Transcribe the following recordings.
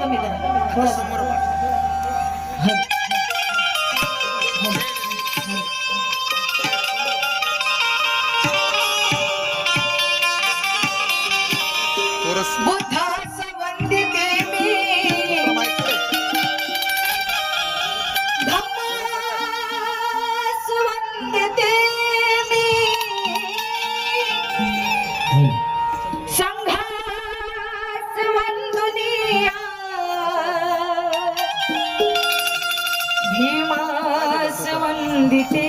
બસ. Bendito.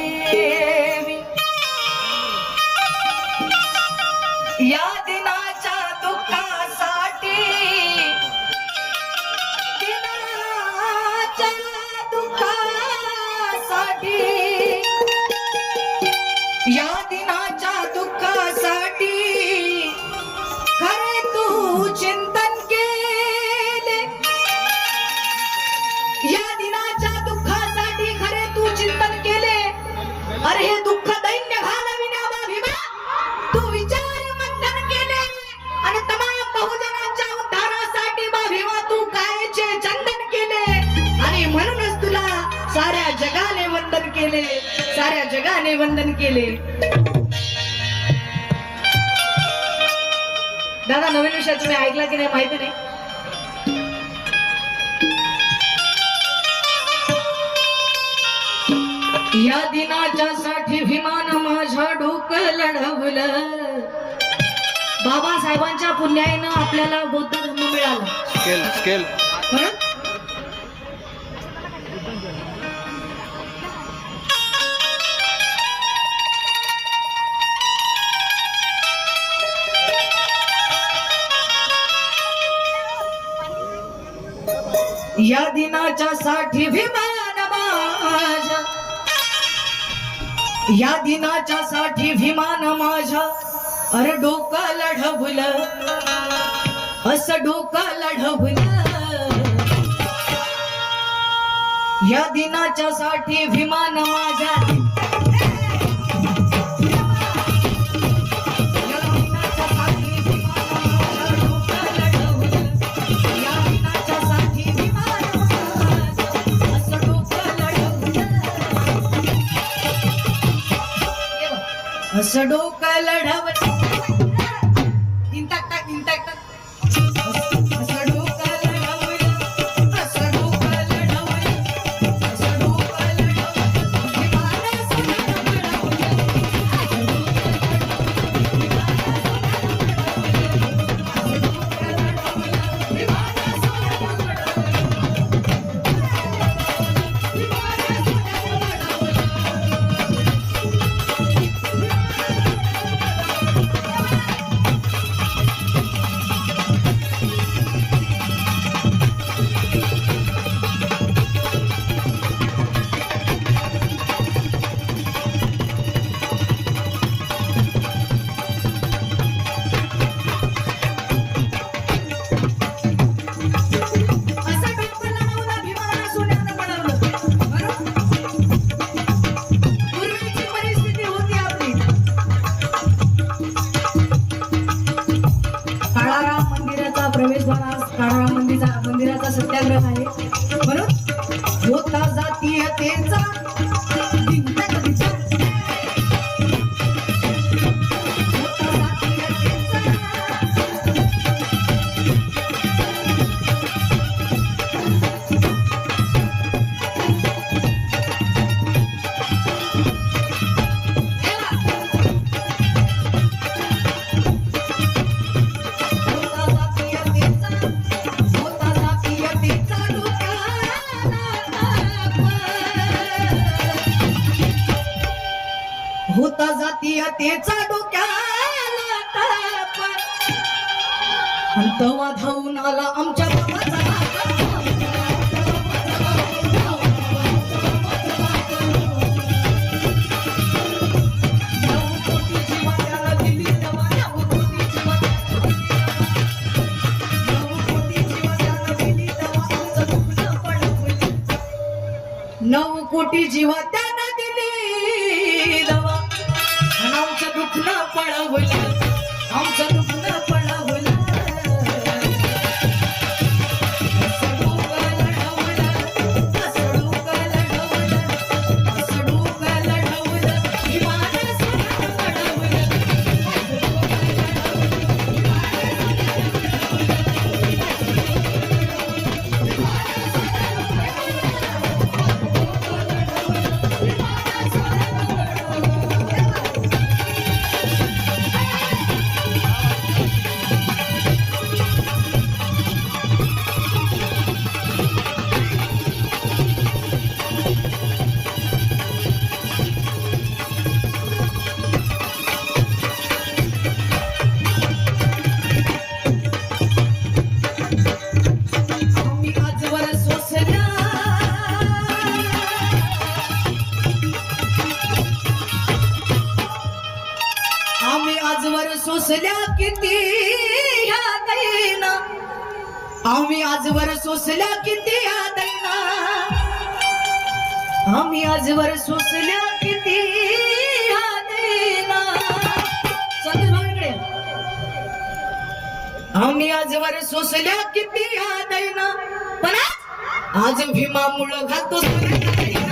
केले साऱ्या जगाने वंदन केले. दादा नवीन विषय तुम्ही ऐकला की नाही माहिती नाही? या दिनाच्या साठी विमान माझ्या डोकं लढवलं. बाबासाहेबांच्या पुण्याईनं आपल्याला बौद्ध धर्म मिळाला. Scale scale. या दिनाच्या साठी विमान माझ्या. या दिनाच्या साठी विमान माझ्या. अरे डोकं लढवलं. असं डोकं लढवलं. या दिनाच्या साठी विमान माझ्या. असं डोकं लढवलं. तीन टाक टाक तीन टाक टाक होता होता जातीयतेचा डोक्याला ताप. आणि तेव्हा धावून आला आमच्या नऊ कोटी जीवा त्या part of which आजवर सोसल्या किती ह्या दैना आम्ही आजवर सोसल्या किती ह्या दैना आम्ही आजवर सोसल्या किती ह्या दैना चंद्रभाईकडे आम्ही आजवर सोसल्या किती ह्या दैना पण आज भीमा भीमामुळं घालतो सगळ्यांना